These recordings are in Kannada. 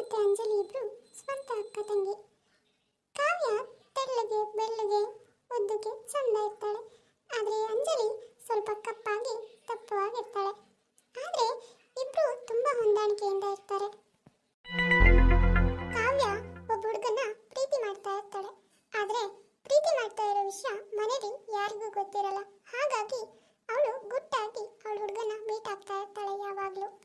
ಮತ್ತು ಅಂಜಲಿ ಇಬ್ರು ಸ್ವಂತ ಅಕ್ಕ ತಂಗಿ. ಕಾವ್ಯ ತೆಳ್ಳಗೆ, ಬೆಳ್ಳಗೆ, ಉದ್ದಕ್ಕೆ ಚಂದ ಇರ್ತಾಳೆ. ಆದರೆ ಅಂಜಲಿ ಸ್ವಲ್ಪ ಕಪ್ಪಾಗಿ, ತಪ್ಪವಾಗಿರ್ತಾಳೆ. ಆದರೆ ಇಬ್ರು ತುಂಬಾ ಹೊಂದಾಣಿಕೆಯಿಂದ ಇರ್ತಾರೆ. ಕಾವ್ಯ ಒಬ್ಬ ಹುಡುಗನ ಪ್ರೀತಿ ಮಾಡ್ತಾ ಇರ್ತಾಳೆ. ಆದ್ರೆ ಪ್ರೀತಿ ಮಾಡ್ತಾ ಇರೋ ವಿಷಯ ಮನೆಯಲ್ಲಿ ಯಾರಿಗೂ ಗೊತ್ತಿರಲ್ಲ. ಹಾಗಾಗಿ ಅವಳು ಗುಟ್ಟಾಗಿ ಅವಳ ಹುಡುಗನ ಮೀಟ್ ಆಗ್ತಾ ಇರ್ತಾಳೆ ಯಾವಾಗಲೂ.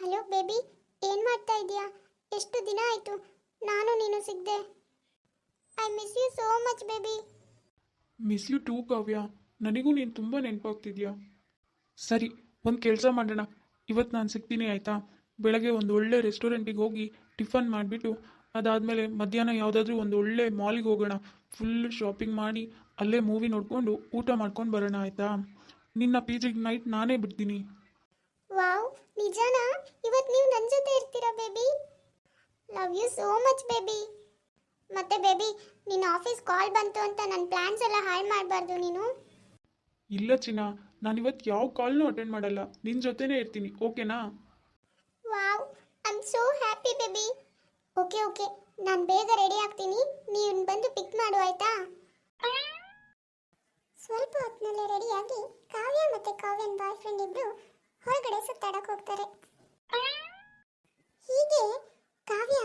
ಹಲೋ, ಬೇಬಿ ಏನ್ ಮಾಡ್ತಾ ಇದೀಯಾ ಎಷ್ಟು ದಿನ ಆಯ್ತು? ನಾನು ನೀನು ಸಿಗ್ದೆ. I miss you so much baby miss you too Kavya. ನನಗೂ ನೀನು ತುಂಬ ನೆನಪಾಗ್ತಿದ್ಯಾ? ಸರಿ ಒಂದು ಕೆಲಸ ಮಾಡೋಣ. ಇವತ್ತು ನಾನು ಸಿಗ್ತೀನಿ ಆಯಿತಾ? ಬೆಳಗ್ಗೆ ಒಂದು ಒಳ್ಳೆ ರೆಸ್ಟೋರೆಂಟಿಗೆ ಹೋಗಿ ಟಿಫನ್ ಮಾಡಿಬಿಟ್ಟು ಅದಾದಮೇಲೆ ಮಧ್ಯಾಹ್ನ ಯಾವುದಾದ್ರೂ ಒಂದು ಒಳ್ಳೆ ಮಾಲಿಗೆ ಹೋಗೋಣ. ಫುಲ್ ಶಾಪಿಂಗ್ ಮಾಡಿ ಅಲ್ಲೇ ಮೂವಿ ನೋಡಿಕೊಂಡು ಊಟ ಮಾಡ್ಕೊಂಡು ಬರೋಣ ಆಯಿತಾ? ನಿನ್ನ ಪಿ ಜಿಗೆ ನೈಟ್ ನಾನೇ ಬಿಡ್ತೀನಿ. ವಾವ್ ನಿಜನಾ? ಇವತ್ತು ನೀವು ನನ್ನ ಜೊತೆ ಇರ್ತೀರಾ baby? Love you so much baby. ಮತ್ತೆ ಬೇಬಿ ನಿನ್ನ ಆಫೀಸ್ ಕಾಲ್ ಬಂತು ಅಂತ ನನ್ನ ಪ್ಲಾನ್ಸ್ ಎಲ್ಲ ಹಾಳು ಮಾಡಬಾರ್ದು ನೀನು. ಇಲ್ಲ ಚಿನ್ನ ನಾನು ಇವತ್ತು ಯಾವ ಕಾಲ್ನೂ ಅಟೆಂಡ್ ಮಾಡಲ್ಲ. ನಿನ್ನ ಜೊತೆನೇ ಇರ್ತೀನಿ ಓಕೆನಾ? Wow I am so happy baby. Okay okay ನಾನು ಬೇಗ ರೆಡಿ ಆಗ್ತೀನಿ. ನೀವು ಬಂದು ಪಿಕ್ ಮಾಡು ಆಯ್ತಾ? ಸ್ವಲ್ಪ ಹೊತ್ತಿನಲ್ಲೇ ರೆಡಿಯಾಗಿ ಕಾವ್ಯ ಮತ್ತು ಕಾವ್ಯನ್ ಬಾಯ್ ಫ್ರೆಂಡ್ ಇಬ್ರು ಹೊರಗಡೆ ಸುತ್ತಾಡಕ್ ಹೋಗ್ತಾರೆ. ಹೀಗೆ ಕಾವ್ಯ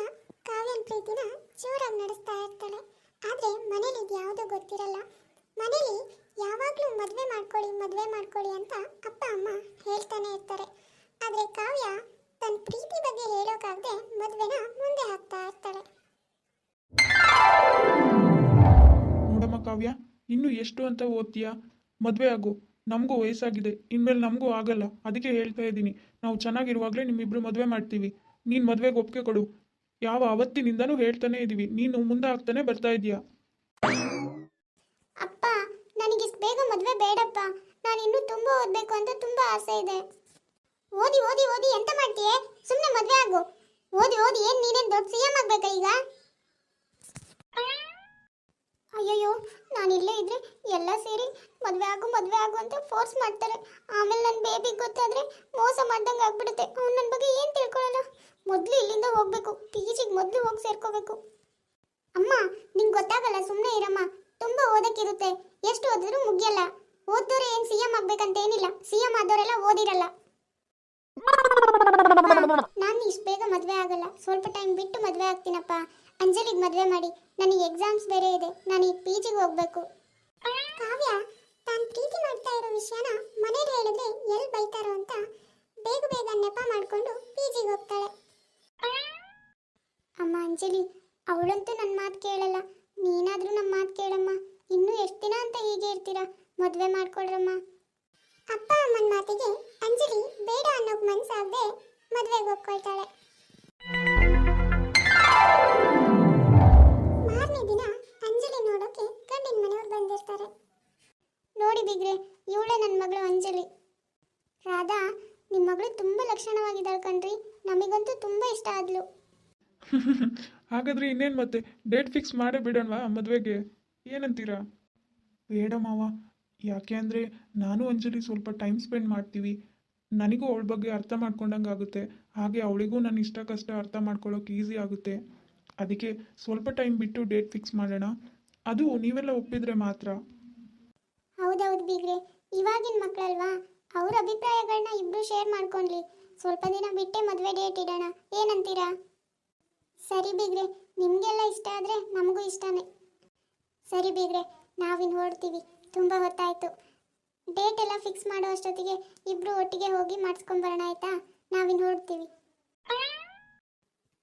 ಕಾವ್ಯನ್ ಪ್ರೀತಿನ ಜೋರಾಗಿ ನಡೆಸ್ತಾ ಇರ್ತಾಳೆ. ಆದ್ರೆ ಮನೇಲಿ ಯಾವುದೂ ಗೊತ್ತಿರಲ್ಲ. ಮನೇಲಿ ಯಾವಾಗಲೂ ಮದುವೆ ಮಾಡ್ಕೊಳ್ಳಿ ಮದುವೆ ಮಾಡ್ಕೊಳ್ಳಿ ಅಂತ ಅಪ್ಪ, ಅಮ್ಮ ಹೇಳ್ತಾನೆ ಇರ್ತಾರೆ. ಆದ್ರೆ ಕಾವ್ಯ ತನ್ನ ಪ್ರೀತಿ ಬಗ್ಗೆ ಹೇಳೋಕಾಗದೆ ಮದುವೆನ ಮುಂದೆ ಹಾಕ್ತಾ ಇರ್ತಾಳೆ. ನೋಡಮ್ಮ ಕಾವ್ಯ, ಇನ್ನು ಎಷ್ಟು ಅಂತ ಓದ್ತೀಯಾ? ಮದುವೆ ಆಗು. ನಮಗೂ ವಯಸ್ಸಾಗಿದೆ. ಇನ್ಮೇಲೆ ನಮಗೂ ಆಗಲ್ಲ. ಅದಕ್ಕೆ ಹೇಳ್ತಾ ಇದ್ದೀನಿ. ನಾವು ಚೆನ್ನಾಗಿರುವಾಗಲೇ ನಿಮ್ಮಿಬ್ಬರು ಮದುವೆ ಮಾಡ್ತೀವಿ. ನೀನು ಮದುವೆಗೆ ಒಪ್ಪಿಗೆ ಕೊಡು. ಯಾವ ಅವತ್ತಿನಿಂದನೂ ಹೇಳ್ತಾನೆ ಇದ್ದೀವಿ ನೀನು ಮುಂದೆ ಆಗ್ತಾನೆ ಬರ್ತಾ ಇದೀಯಾ. ಅಪ್ಪ, ನನಗೆ ಬೇಗ ಮದುವೆ ಬೇಡಪ್ಪ. ನಾನು ಇನ್ನೂ ತುಂಬ ಓದಬೇಕು ಅಂತ ತುಂಬ ಆಸೆ ಇದೆ. ಓದಿ ಓದಿ ಓದಿ, ಎಂತ ಮಾಡ್ತೀಯೇ? ಸುಮ್ಮನೆ ಮದುವೆ ಆಗು. ಓದಿ ಓದಿ, ಏನು ನೀನೇನು ದೊಡ್ಡ ಸಿ ಎಂ ಆಗಬೇಕಾ ಈಗ? ಅಯ್ಯಯ್ಯೋ, ನಾನು ಇಲ್ಲೇ ಇದ್ರೆ ಎಲ್ಲ ಸೇರಿ ಮದುವೆ ಆಗು ಮದುವೆ ಆಗು ಅಂತ ಫೋರ್ಸ್ ಮಾಡ್ತಾರೆ. ಆಮೇಲೆ ನನ್ನ ಬೇಬಿಗೆ ಗೊತ್ತಾದ್ರೆ ಮೋಸ ಮಾಡ್ದಂಗೆ ಆಗ್ಬಿಡುತ್ತೆ. ಅವ್ನು ನನ್ನ ಬಗ್ಗೆ ಏನು ತಿಳ್ಕೊಳ್ಳಲ್ಲ ಮೊದಲು ಇಲ್ಲಿಂದ ಹೋಗ್ಬೇಕು. ಪಿ ಜಿಗೆ ಮೊದಲು ಹೋಗಿ ಸೇರ್ಕೋಬೇಕು. ಅಮ್ಮ, ನಿಂಗೆ ಗೊತ್ತಾಗಲ್ಲ ಸುಮ್ಮನೆ ಇರಮ್ಮ. ತುಂಬ ಓದಕ್ಕಿರುತ್ತೆ. ಎಷ್ಟು ಓದಿದ್ರು ಮುಗಿಯಲ್ಲ. ಓದೋರು ಏನು ಸಿ ಎಂ ಆಗಬೇಕಂತ ಏನಿಲ್ಲ ಸಿ ಎಂ ಆದವರೆಲ್ಲ ಓದಿರಲ್ಲ. ನಾನು ಇಷ್ಟು ಬೇಗ ಮದುವೆ ಆಗಲ್ಲ. ಸ್ವಲ್ಪ ಟೈಮ್ ಬಿಟ್ಟು ಮದುವೆ ಆಗ್ತೀನಪ್ಪ. ಅಂಜಲಿಗೆ ಮದುವೆ ಮಾಡಿ. ನನಗೆ ಎಕ್ಸಾಮ್ಸ್ ಬೇರೆ ಇದೆ. ನಾನು ಈಗ ಪಿ ಜಿಗೆ ಹೋಗ್ಬೇಕು. ಕಾವ್ಯ, ತಾನು ಪ್ರೀತಿ ಮಾಡ್ತಾ ಇರೋ ವಿಷಯನ ಮನೇಲಿ ಹೇಳಿದ್ರೆ ಎಲ್ಲಿ ಬೈತಾರೋ ಅಂತ ಬೇಗ ಬೇಗ ನೆಪ ಮಾಡಿಕೊಂಡು ಪಿ ಜಿಗೆ ಹೋಗ್ತಾಳೆ. ಅಮ್ಮ ಅಂಜಲಿ, ಅವಳಂತೂ ನನ್ನ ಮಾತು ಕೇಳಲ್ಲ. ನೀನಾದರೂ ನಮ್ಮ ಮಾತು ಕೇಳಮ್ಮ. ಇನ್ನೂ ಎಷ್ಟು ದಿನ ಅಂತ ಹೀಗೆ ಇರ್ತೀರಾ? ಮದುವೆ ಮಾಡ್ಕೊಳ್ರಮ್ಮ ಅಪ್ಪ ಅಮ್ಮನ ಮಾತಿಗೆ ಅಂಜಲಿ ಬೇಡ ಅನ್ನೋಕ್ ಮನ್ಸಾಗದೆ ಮದುವೆಗೆ ಒಪ್ಕೊಳ್ತಾಳೆ ಮಾರನೇ ದಿನ ಅಂಜಲಿ ನೋಡೋಕೆ ಗಂಡಿನ ಮನೆಯವ್ರು ಬಂದಿರ್ತಾರೆ. ನೋಡಿ ಬಿಗ್ರೆ, ಇವಳೆ ನನ್ನ ಮಗಳು ಅಂಜಲಿ. ರಾಧಾ ನಿಮ್ಮ ಮಗಳು ತುಂಬ ಲಕ್ಷಣವಾಗಿದ್ದಾಳೆ ಕಣ್ರಿ. ನಮಗಂತೂ ತುಂಬ ಇಷ್ಟ ಆದ್ಲು. ಹಾಗಾದ್ರೆ ಇನ್ನೇನು ಮತ್ತೆ? ಡೇಟ್ ಫಿಕ್ಸ್ ಮಾಡೇ ಬಿಡೋಣವಾ ಮದುವೆಗೆ? ಏನಂತೀರಾ? ಬೇಡ ಮಾವ. ಯಾಕೆ ಅಂದರೆ ನಾನು ಅಂಜಲಿ ಸ್ವಲ್ಪ ಟೈಮ್ ಸ್ಪೆಂಡ್ ಮಾಡ್ತೀವಿ. ನನಗೂ ಅವಳ ಬಗ್ಗೆ ಅರ್ಥ ಮಾಡ್ಕೊಂಡಂಗೆ ಆಗುತ್ತೆ. ಹಾಗೆ ಅವಳಿಗೂ ನನ್ನ ಇಷ್ಟ ಕಷ್ಟ ಅರ್ಥ ಮಾಡ್ಕೊಳ್ಳೋಕೆ ಈಸಿ ಆಗುತ್ತೆ. ಅದಕ್ಕೆ ಸ್ವಲ್ಪ ಟೈಮ್ ಬಿಟ್ಟು ಡೇಟ್ ಫಿಕ್ಸ್ ಮಾಡೋಣ. ಅದು ನೀವೆಲ್ಲ ಒಪ್ಪಿದ್ರೆ ಮಾತ್ರ. ಹೌದೌದು ಬೀಗ್ರೆ. ಇವಾಗಿನ ಮಕ್ಕಳಲ್ವಾ ಅವ್ರ ಅಭಿಪ್ರಾಯಗಳನ್ನ ಇಬ್ರು ಶೇರ್ ಮಾಡ್ಕೊಂಡ್ಲಿ. ಸ್ವಲ್ಪ ದಿನ ಬಿಟ್ಟೆ ಮದುವೆ ಡೇಟ್ ಇಡೋಣ. ಏನಂತೀರಾ? ಸರಿ ಬೀಗ್ರೆ. ನಿಮಗೆಲ್ಲ ಇಷ್ಟ ಆದರೆ ನಮಗೂ ಇಷ್ಟನೇ. ಸರಿ ಬೀಗ್ರೆ, ನಾವಿನ್ ಹೊರಡ್ತೀವಿ. ತುಂಬ ಹೊತ್ತಾಯ್ತು. ಡೇಟ್ ಎಲ್ಲ ಫಿಕ್ಸ್ ಮಾಡೋ ಅಷ್ಟೊತ್ತಿಗೆ ಇಬ್ರು ಒಟ್ಟಿಗೆ ಹೋಗಿ ಮಾಡಿಸ್ಕೊಂಬರೋಣ ಆಯ್ತಾ? ನಾವಿನ್ ಹೊರಡ್ತೀವಿ.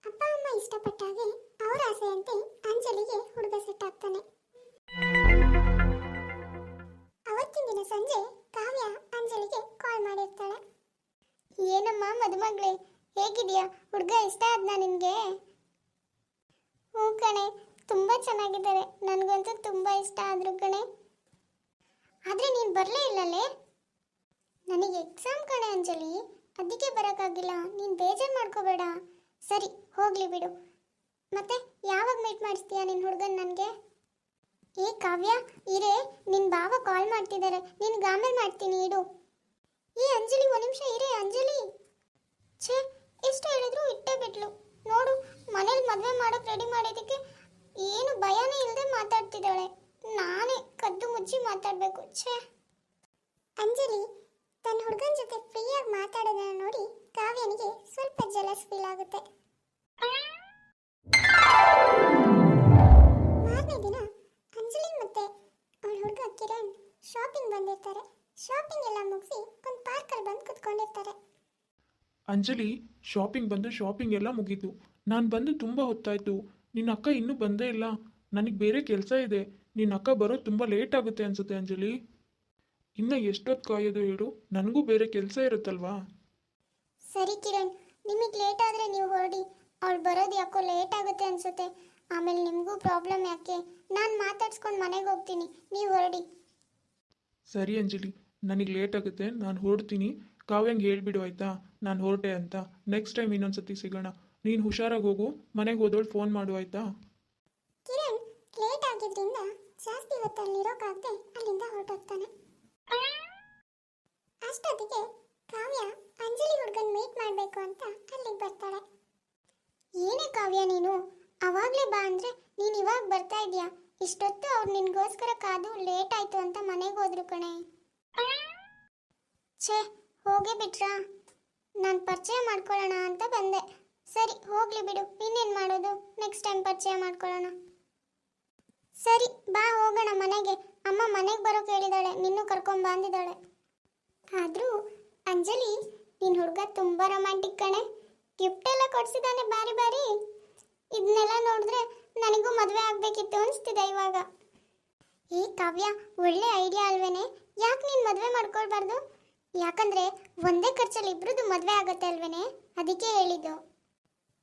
ಅಪ್ಪ, ಅಮ್ಮ ಇಷ್ಟಪಟ್ಟಾಗೆ ಅವ್ರ ಆಸೆಯಂತೆ ಅಂಜಲಿಗೆ ಹುಡುಗ ಸೆಟ್ ಆಗ್ತಾನೆ. ಅವತ್ತಿನ ದಿನ ಸಂಜೆ ಕಾವ್ಯ ಅಂಜಲಿಗೆ ಕಾಲ್ ಮಾಡಿರ್ತಾಳೆ. ಏನಮ್ಮ ಮದುಮಗ್ಳೆ, ಹೇಗಿದೆಯಾ? ಹುಡುಗ ಇಷ್ಟ ಆದ್ನಾ ನಿನಗೆ? ಹ್ಞೂ ಕಣೆ, ತುಂಬ ಚೆನ್ನಾಗಿದ್ದಾರೆ. ನನಗಂತೂ ತುಂಬ ಇಷ್ಟ ಆದ್ರು ಕಣೆ. ಆದರೆ ನೀನು ಬರಲೇ ಇಲ್ಲಲೇ? ನನಗೆ ಎಕ್ಸಾಮ್ ಕಣೆ ಅಂಜಲಿ. ಅದಕ್ಕೆ ಬರೋಕ್ಕಾಗಿಲ್ಲ. ನೀನು ಬೇಜಾರು ಮಾಡ್ಕೋಬೇಡ. ಸರಿ, ಹೋಗಲಿ ಬಿಡು. ಮತ್ತೆ ಯಾವಾಗ ಮೀಟ್ ಮಾಡಿಸ್ತೀಯ ನಿನ್ನ ಹುಡುಗನ ನನಗೆ? ಏ ಕಾವ್ಯ, ಇರೇ ನಿನ್ನ ಬಾವ ಕಾಲ್ ಮಾಡ್ತಿದ್ದಾರೆ ನಿನ್ಗೆ ಆಮೇಲೆ ಮಾಡ್ತೀನಿ, ಇಡು. ಏ ಅಂಜಲಿ, ಒಂದು ನಿಮಿಷ ಇರೇ ಅಂಜಲಿ. ಛೇ, ಎಷ್ಟು ಹೇಳಿದ್ರು ಇಟ್ಟೇ ಬಿಟ್ಲು. ನೋಡು, ಮನೇಲಿ ಮದುವೆ ಮಾಡೋಕೆ ರೆಡಿ ಮಾಡೋದಕ್ಕೆ ಏನು ಭಯನೇ ಇಲ್ಲದೆ ಮಾತಾಡ್ತಿದ್ದಾಳೆ. ನಾನೇ ಕದ್ದು ಮುಚ್ಚಿ ಮಾತಾಡಬೇಕು, ಛೇ. ಅಂಜಲಿ, ತನ್ನ ಹುಡುಗನ ಜೊತೆ ಫ್ರೀಯಾಗಿ ಮಾತಾಡೋದನ್ನ ನೋಡಿ ಕಾವ್ಯನಿಗೆ ಸ್ವಲ್ಪ ಜಲಸ್ ಫೀಲ್ ಆಗುತ್ತೆ. ಮಾರನೇ ದಿನ ಅಂಜಲಿ ಮತ್ತೆ ಅವಳ ಹುಡುಗ ಕಿರಣ್ ಶಾಪಿಂಗ್ ಬಂದಿರ್ತಾರೆ. ಶಾಪಿಂಗ್ ಎಲ್ಲ ಮುಗಿಸಿ ಒಂದು ಪಾರ್ಕಲ್ಲಿ ಬಂದು ಕುತ್ಕೊಂಡಿರ್ತಾರೆ. ಅಂಜಲಿ ಶಾಪಿಂಗ್ ಬಂದು ಶಾಪಿಂಗ್ ಎಲ್ಲ ಮುಗೀತು. ನಾನು ಬಂದು ತುಂಬ ಹೊತ್ತಾಯಿತು. ನಿನ್ನ ಅಕ್ಕ ಇನ್ನೂ ಬಂದೇ ಇಲ್ಲ. ನನಗೆ ಬೇರೆ ಕೆಲಸ ಇದೆ. ನಿನ್ನ ಅಕ್ಕ ಬರೋದು ತುಂಬ ಲೇಟ್ ಆಗುತ್ತೆ ಅನ್ಸುತ್ತೆ ಅಂಜಲಿ. ಇನ್ನು ಎಷ್ಟೊತ್ತು ಕಾಯೋದು ಹೇಳು. ನನಗೂ ಬೇರೆ ಕೆಲಸ ಇರುತ್ತಲ್ವಾ? ಸರಿ ಕಿರಣ್ ನಿಮಗೆ ಲೇಟ್ ಆದರೆ ನೀವು ಹೊರಡಿ. ಅವಳು ಬರೋದು ಯಾಕೋ ಲೇಟ್ ಆಗುತ್ತೆ ಅನ್ಸುತ್ತೆ. ಆಮೇಲೆ ನಿಮಗೂ ಪ್ರಾಬ್ಲಮ್ ಯಾಕೆ? ನಾನು ಮಾತಾಡ್ಸ್ಕೊಂಡು ಮನೆಗೆ ಹೋಗ್ತೀನಿ. ನೀವು ಹೊರಡಿ. ಸರಿ ಅಂಜಲಿ. ನನಗೆ ಲೇಟ್ ಆಗುತ್ತೆ. ನಾನು ಹೊರಡ್ತೀನಿ. ಕಾವ್ಯಂಗೆ ಹೇಳ್ಬಿಡು ಆಯ್ತಾ? ನಾನು ಹೊರಟೆ ಅಂತ. ನೆಕ್ಸ್ಟ್ ಟೈಮ್ ಇನ್ನೊಂದ್ಸತಿ ಸಿಗೋಣ. ನೀನು ಹುಷಾರಾಗಿ ಹೋಗು. ಮನೆಗೆ ಹೋದೋಳು ಫೋನ್ ಮಾಡು ಆಯ್ತಾ? ಆಗಿದ್ರಿಂದ ಜಾಸ್ತಿ ಹೊತ್ತಲ್ಲಿರೋಕಾಗದೆ ಅಲ್ಲಿಂದ ಹೊರಟೋಗ್ತಾನೆ. ಅಷ್ಟೊತ್ತಿಗೆ ಕಾವ್ಯ ಅಂಜಲಿ ಹುಡುಗನ್ ಮೀಟ್ ಮಾಡಬೇಕು ಅಂತ ಅಲ್ಲಿಗೆ ಬರ್ತಾಳೆ. ಏನೇ ಕಾವ್ಯ ನೀನು, ಅವಾಗಲೇ ಬಾ ಅಂದ್ರೆ ನೀನು ಇವಾಗ ಬರ್ತಾ ಇದೀಯಾ? ಇಷ್ಟೊತ್ತು ಅವ್ರು ನಿನ್ಗೋಸ್ಕರ ಕಾದು ಲೇಟ್ ಆಯ್ತು ಅಂತ ಮನೆಗೆ ಹೋದ್ರು ಕಣೆ. ಛೇ, ಹೋಗೇ ಬಿಟ್ರಾ? ನಾನು ಪರಿಚಯ ಮಾಡ್ಕೊಳ್ಳೋಣ ಅಂತ ಬಂದೆ. ಸರಿ, ಹೋಗ್ಲಿ ಬಿಡು, ಇನ್ನೇನು ಮಾಡೋದು? ನೆಕ್ಸ್ಟ್ ಟೈಮ್ ಪರಿಚಯ ಮಾಡ್ಕೊಳ್ಳೋಣ. ಸರಿ, ಬಾ ಹೋಗೋಣ ಮನೆಗೆ. ಅಮ್ಮ ಮನೆಗೆ ಬರೋಕೆ ಹೇಳಿದಾಳೆ, ನಿನ್ನೂ ಕರ್ಕೊಂಡು ಬಂದಿದ್ದಾಳೆ. ಆದರೂ, ಅಂಜಲಿ ನಿನ್ನ ಹುಡುಗ ತುಂಬ ರೊಮ್ಯಾಂಟಿಕ್ ಕಣೆ. ಗಿಫ್ಟ್ ಎಲ್ಲ ಕೊಡ್ಸಿದ್ದಾನೆ ಬಾರಿ ಬಾರಿ. ಇದನ್ನೆಲ್ಲ ನೋಡಿದ್ರೆ ನನಗೂ ಮದುವೆ ಆಗಬೇಕಿತ್ತು ಅನಿಸ್ತಿದೆ ಇವಾಗ. ಈ ಕಾವ್ಯ, ಒಳ್ಳೆ ಐಡಿಯಾ ಅಲ್ವೇನೆ? ಯಾಕೆ ನೀನು ಮದುವೆ ಮಾಡ್ಕೊಳ್ಬಾರ್ದು? ಯಾಕಂದ್ರೆ ಒಂದೇ ಖರ್ಚಲ್ಲಿ ಇಬ್ಬರದ್ದು ಮದುವೆ ಆಗುತ್ತೆ ಅಲ್ವೇನೆ? ಅದಕ್ಕೆ ಹೇಳಿದ್ದು.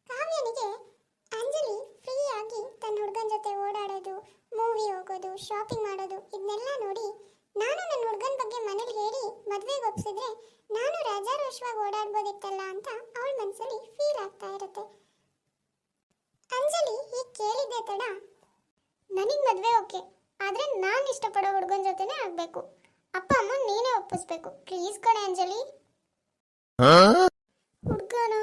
ಕಾವ್ಯನಿಗೆ ಅಂಜಲಿ ಫ್ರೀ ಆಗಿ ತನ್ನ ಹುಡುಗನ ಜೊತೆ ಓಡಾಡೋದು ಮೂವಿ ಹೋಗೋದು ಶಾಪಿಂಗ್ ಮಾಡೋದು ಇದನ್ನೆಲ್ಲ ನೋಡಿ ನಾನು ನನ್ನ ಹುಡುಗನ ಬಗ್ಗೆ ಮನೇಲಿ ಹೇಳಿ ಮದುವೆಗೆ ಒಪ್ಸಿದ್ರೆ ನಾನು ರಾಜಾರೋಷವಾಗಿ ಓಡಾಡ್ಬೋದಿತ್ತಲ್ಲ ಅಂತ ಅವಳ ಮನಸ್ಸಲ್ಲಿ ಫೀಲ್ ಆಗ್ತಾ ಇರುತ್ತೆ. ಅಂಜಲಿ ಹೀಗೆ ಕೇಳಿದ್ದೆ ತಡ ನನಗೆ ಮದುವೆ ಓಕೆ ಆದರೆ ನಾನು ಇಷ್ಟಪಡೋ ಹುಡುಗನ ಜೊತೆನೇ ಆಗಬೇಕು. ಅಪ್ಪ ಅಮ್ಮ ನೀನೇ ಒಪ್ಪಿಸ್ಬೇಕು. ಪ್ಲೀಸ್ ಕಣೆ ಅಂಜಲಿ. ಹುಡುಗನ?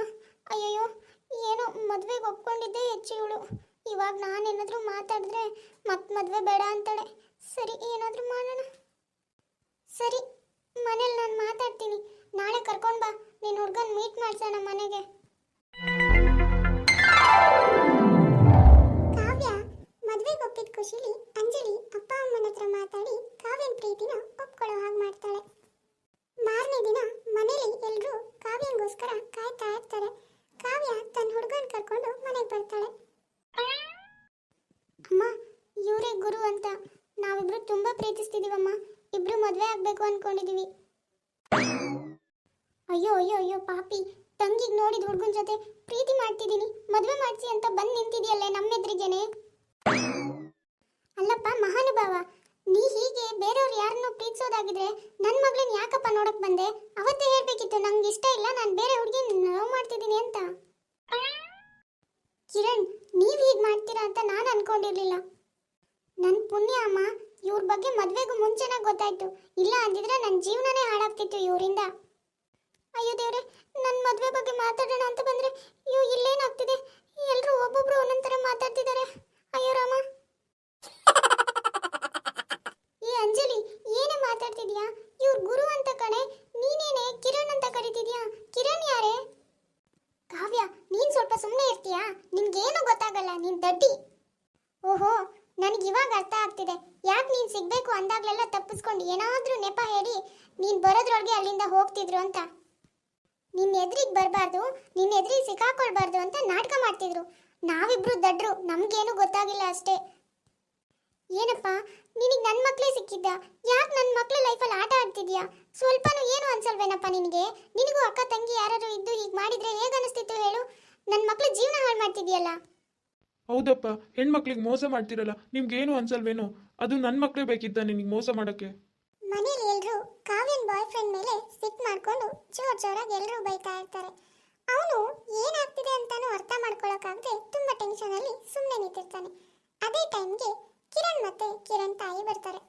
ಅಯ್ಯಯ್ಯೋ ಏನೋ ಮದ್ವೆಗೆ ಒಪ್ಕೊಂಡಿದ್ದೆ ಹೆಚ್ಚು ಇವಾಗ ನಾನೇನಾದ್ರೂ ಮಾತಾಡಿದ್ರೆ ಮತ್ತೆ ಮದ್ವೆ ಬೇಡ ಅಂತಾಳೆ. ಸರಿ, ಏನಾದ್ರೂ ಮಾಡೋಣ. ಸರಿ, ಮನೇಲಿ ನಾನು ಮಾತಾಡ್ತೀನಿ. ನಾಳೆ ಕರ್ಕೊಂಡು ಬಾ. ನೀನು ಹುಡ್ಗನ್ ಮೀಟ್ ಮಾಡ್ಸೋಣ ಮನೆಗೆ. ಕಾವ್ಯ ಮದ್ವೆಗೆ ಒಪ್ಪಿದ ಖುಷಿಲಿ ಅಂಜಲಿ ಅಪ್ಪ ಅಮ್ಮನ ಹತ್ರ ಮಾತಾಡಿ ಕಾವ್ಯನ ಪ್ರೀತಿನ ಒಪ್ಕೊಳ್ಳೋ ಹಾಗೆ ಮಾಡ್ತಾಳೆ. ಮಾರನೇ ದಿನ ಮನೇಲಿ ಎಲ್ಲರೂ ಕಾವ್ಯಂಗೋಸ್ಕರ ಕಾಯ್ತಾ ಇರ್ತಾರೆ. ಕಾವ್ಯ ತನ್ನ ಹುಡುಗನ ಕರ್ಕೊಂಡು ಮನೆಗೆ ಬರ್ತಾಳೆ. ಅಮ್ಮ, ಇವರೇ ಗುರು ಅಂತ ನಾವಿಬ್ರು ತುಂಬಾ ಪ್ರೀತಿಸ್ತಿದೀವಮ್ಮ. ಇಬ್ರು ಮದುವೆ ಆಗ್ಬೇಕು ಅನ್ಕೊಂಡಿದೀವಿ. ಅಯ್ಯೋ ಅಯ್ಯೋ ಅಯ್ಯೋ, ಪಾಪಿ. ತಂಗಿಗ್ ನೋಡಿದ ಹುಡುಗನ ಜೊತೆ ಪ್ರೀತಿ ಮಾಡ್ತಿದ್ದೀನಿ. ಮದುವೆ ಮಾಡಿಸಿ ಅಂತ ಬಂದ್ ನಿಂತಿದೆಯಲ್ಲೇ ನಮ್ಮೆದ್ರಿಗೇನೆ. ಅಲ್ಲಪ್ಪ, ಮಹಾನುಭಾವ. ನೀ ಹೀಗೆ ಬೇರೆಯವ್ರು ಯಾರನ್ನೂ ಪ್ರೀತಿಸೋದಾಗಿದ್ರೆ ನನ್ನ ಮಗಳನ್ನ ಯಾಕಪ್ಪ ನೋಡಕ್ ಬಂದೆ? ಅವತ್ತೇ ಹೇಳ್ಬೇಕಿತ್ತು, ನಂಗೆ ಇಷ್ಟ ಇಲ್ಲ, ನಾನು ಬೇರೆ ಹುಡುಗಿ ಲವ್ ಮಾಡ್ತಿದ್ದೀನಿ ಅಂತ. ಕಿರಣ್, ನೀವು ಹೀಗೆ ಮಾಡ್ತೀರಾ ಅಂತ ನಾನು ಅನ್ಕೊಂಡಿರ್ಲಿಲ್ಲ. ನನ್ನ ಪುಣ್ಯ ಅಮ್ಮ, ಇವ್ರ ಬಗ್ಗೆ ಮದುವೆಗೂ ಮುಂಚೆನೇ ಗೊತ್ತಾಯ್ತು. ಇಲ್ಲ ಅಂದಿದ್ರೆ ನನ್ನ ಜೀವನನೇ ಹಾಳಾಗ್ತಿತ್ತು ಇವರಿಂದ. ಅಯ್ಯೋ ದೇವ್ರೆ ನನ್ನ ಮದ್ವೆ ಬಗ್ಗೆ ಮಾತಾಡೋಣ ಅಂತ ಬಂದ್ರೆ ಇವ್ ಇಲ್ಲೇನಾಗ್ತಿದೆ ಎಲ್ರು ಒಬ್ಬೊಬ್ರು ಒಂದೊಂಥರ ಮಾತಾಡ್ತಿದ್ದಾರೆ ಅಯ್ಯೋ ರಾಮ ಈ ಅಂಜಲಿ ಏನೇ ಮಾತಾಡ್ತಿದ್ಯಾ ಇವ್ರ ಗುರು ಅಂತ ಕಣೆ ನೀನೇನೆ ಕಿರಣ್ ಅಂತ ಕರಿತಿದ್ಯಾ ಕಿರಣ್ ಯಾರೇ ಕಾವ್ಯ ನೀನ್ ಸ್ವಲ್ಪ ಸುಮ್ಮನೆ ಇರ್ತೀಯಾ ನಿನ್ಗೇನು ಗೊತ್ತಾಗಲ್ಲ ನೀನ್ ದಡ್ಡಿ ಓಹೋ ನನಗೆ ಇವಾಗ ಅರ್ಥ ಆಗ್ತಿದೆ. ಯಾಕೆ ನೀನ್ ಸಿಗ್ಬೇಕು ಅಂದಾಗಲೆಲ್ಲ ತಪ್ಪಿಸ್ಕೊಂಡು ಏನಾದ್ರೂ ನೆಪ ಹೇಳಿ ನೀನ್ ಬರೋದ್ರೊಳಗೆ ಅಲ್ಲಿಂದ ಹೋಗ್ತಿದ್ರು ಅಂತ. ನಿನ್ನ ಎದುರಿಗೆ ಬರಬಾರ್ದು ನಿನ್ನ ಎದುರಿಗೆ ಸಿಕ್ಕಾಕೊಳ್ಬಾರ್ದು ಅಂತ ನಾಟಕ ಮಾಡ್ತಿದ್ರು. ನಾವಿಬ್ರು ದಡ್ರು, ನಮಗೇನು ಗೊತ್ತಾಗಿಲ್ಲ ಅಷ್ಟೇ. ಏನಪ್ಪ, ನಿನಗೆ ನನ್ನ ಮಕ್ಕಳೇ ಸಿಕ್ಕಿದ್ದ ಯಾಕೆ ನನ್ನ ಮಕ್ಕಳ ಲೈಫಲ್ಲಿ ಆಟ ಆಡ್ತಿದ್ಯಾ? ಸ್ವಲ್ಪನೂ ಏನು ಅನ್ಸಲ್ವೇನಪ್ಪ ನಿನಗೆ? ನಿನಗೂ ಅಕ್ಕ ತಂಗಿ ಯಾರಾದ್ರು ಇದ್ದು ಹೀಗೆ ಮಾಡಿದ್ರೆ ಹೇಗೆ ಹೇಳು? ನನ್ನ ಮಕ್ಕಳು ಜೀವನ ಹಾಳು ಮಾಡ್ತಿದ್ಯಲ್ಲ? ಹೌದಪ್ಪ ಹೆಣ್ಮಕ್ಳಿಗೆ ಮೋಸ ಮಾಡ್ತಿರಲ್ಲ ನಿಮ್ಗೇನು ಅನ್ಸಲ್ವೇನೋ? ಅದು ನನ್ನ ಮಕ್ಕಳೇ ಬೇಕಿದ್ದ ನಿನಗೆ ಮೋಸ ಮಾಡೋಕ್ಕೆ? ಮನೇಲಿ ಎಲ್ಲರೂ ಕಾವ್ಯನ್ ಬಾಯ್ ಫ್ರೆಂಡ್ ಮೇಲೆ ಸಿಟ್ ಮಾಡ್ಕೊಂಡು ಜೋರ್ ಜೋರಾಗಿ ಎಲ್ಲರೂ ಬೈತಾ ಇರ್ತಾರೆ. ಅವನು ಏನಾಗ್ತಿದೆ ಅಂತಾನು ಅರ್ಥ ಮಾಡ್ಕೊಳಕ್ಕಾಗದೆ ತುಂಬಾ ಟೆನ್ಷನ್ ಅಲ್ಲಿ ಸುಮ್ಮನೆ ನಿಂತಿರ್ತಾನೆ. ಅದೇ ಟೈಮ್ಗೆ ಕಿರಣ್ ಮತ್ತೆ ಕಿರಣ್ ತಾಯಿ ಬರ್ತಾರೆ.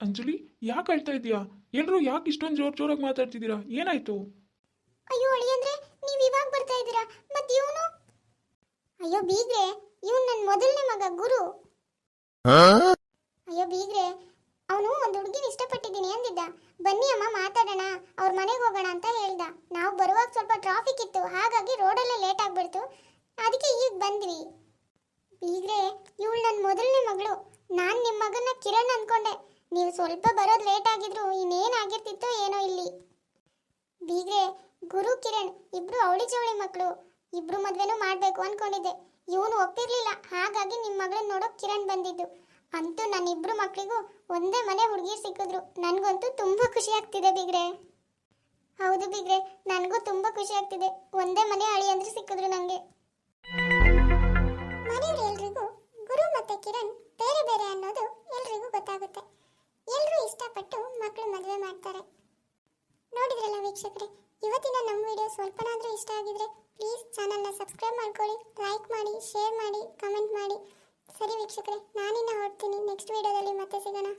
ಅಂಜಲಿ ಯಾಕೆ ಅಳ್ತಾ ಇದೀಯಾ ಎಲ್ಲರೂ ಯಾಕೆ ಇಷ್ಟೊಂದು ಜೋರ್ ಜೋರಾಗಿ ಮಾತಾಡ್ತಿದ್ದೀರಾ? ಏನಾಯ್ತು? ಅಯ್ಯೋ ಅಳಿ ಅಂದ್ರೆ ನೀವ್ ಇವಾಗ ಬರ್ತಾ ಇದ್ದೀರಾ? ಮತ್ತೆ ಇವನು ಅಯ್ಯೋ ಬೀಗ್ರೆ ಇವನು ನನ್ನ ಮೊದಲನೇ ಮಗ ಗುರು. ಅಯ್ಯೋ ಬೀಗ್ರೆ ಅವನು ಒಂದು ಹುಡುಗಿನ ಇಷ್ಟಪಟ್ಟಿದ್ದೀನಿ ಅಂದಿದ್ದ. ಬನ್ನಿ ಅಮ್ಮ ಮಾತಾಡೋಣ ಅವ್ರ ಮನೆಗೆ ಹೋಗೋಣ ಅಂತ ಹೇಳ್ದ. ನಾವು ಬರುವಾಗ ಸ್ವಲ್ಪ ಟ್ರಾಫಿಕ್ ಇತ್ತು ಹಾಗಾಗಿ ರೋಡಲ್ಲೇ ಲೇಟ್ ಆಗ್ಬಿಡ್ತು. ಅದಕ್ಕೆ ಈಗ ಬಂದ್ವಿ. ಬೀಗ್ರೆ ಇವಳು ನನ್ನ ಮೊದಲನೇ ಮಗಳು. ನಾನು ನಿಮ್ಮ ಮಗನ ಕಿರಣ್ ಅನ್ಕೊಂಡೆ. ನೀವು ಸ್ವಲ್ಪ ಬರೋದು ಲೇಟ್ ಆಗಿದ್ರು ಇನ್ನೇನಾಗಿರ್ತಿತ್ತೋ ಏನೋ ಇಲ್ಲಿ. ಬೀಗ್ರೆ ಗುರು ಕಿರಣ್ ಇಬ್ರು ಅವಳಿ ಜವಳಿ ಮಕ್ಕಳು ಇಬ್ರು ಮದ್ವೆನೂ ಮಾಡ್ಬೇಕು ಅನ್ಕೊಂಡಿದ್ದೆ. ಇವನು ಒಪ್ಪಿರ್ಲಿಲ್ಲ. ಹಾಗಾಗಿ ನಿಮ್ಮ ಮಗಳನ್ನ ನೋಡೋಕ್ ಕಿರಣ್ ಬಂದಿದ್ದು. ಅಂತೂ ನನ್ನ ಇಬ್ರು ಮಕ್ಕಳಿಗೂ ಒಂದೇ ಮನೆ ಹುಡುಗಿ ಸಿಕ್ಕಿದ್ರು. ನನಗಂತೂ ತುಂಬಾ ಖುಷಿ ಆಗ್ತಿದೆ ಬಿಗ್ರೆ. ಹೌದು ಬಿಗ್ರೆ, ನನಗೂ ತುಂಬಾ ಖುಷಿ ಆಗ್ತಿದೆ. ಒಂದೇ ಮನೆ ಅಳಿ ಅಂದ್ರೆ ಸಿಕ್ಕಿದ್ರು ನನಗೆ ಮನೆಯವ್ರು ಎಲ್ರಿಗೂ ಗುರು ಮತ್ತೆ ಕಿರಣ್ ಬೇರೆ ಬೇರೆ ಅನ್ನೋದು ಎಲ್ರಿಗೂ ಗೊತ್ತಾಗುತ್ತೆ. ಎಲ್ಲರೂ ಇಷ್ಟಪಟ್ಟು ಮಕ್ಕಳು ಮದುವೆ ಮಾಡ್ತಾರೆ. ನೋಡಿದ್ರಲ್ಲ ವೀಕ್ಷಕರೇ ಇವತ್ತಿನ ನಮ್ಮ ವಿಡಿಯೋ ಸ್ವಲ್ಪನಾದರೂ ಇಷ್ಟ ಆಗಿದ್ರೆ ಪ್ಲೀಸ್ ಚಾನಲ್ನ ಸಬ್ಸ್ಕ್ರೈಬ್ ಮಾಡ್ಕೊಳ್ಳಿ ಲೈಕ್ ಮಾಡಿ ಶೇರ್ ಮಾಡಿ ಕಮೆಂಟ್ ಮಾಡಿ. ಸರಿ ವೀಕ್ಷಕರೇ, ನಾನಿನ್ನ ಹೊರಡ್ತೀನಿ. ನೆಕ್ಸ್ಟ್ ವಿಡಿಯೋದಲ್ಲಿ ಮತ್ತೆ ಸಿಗೋಣ.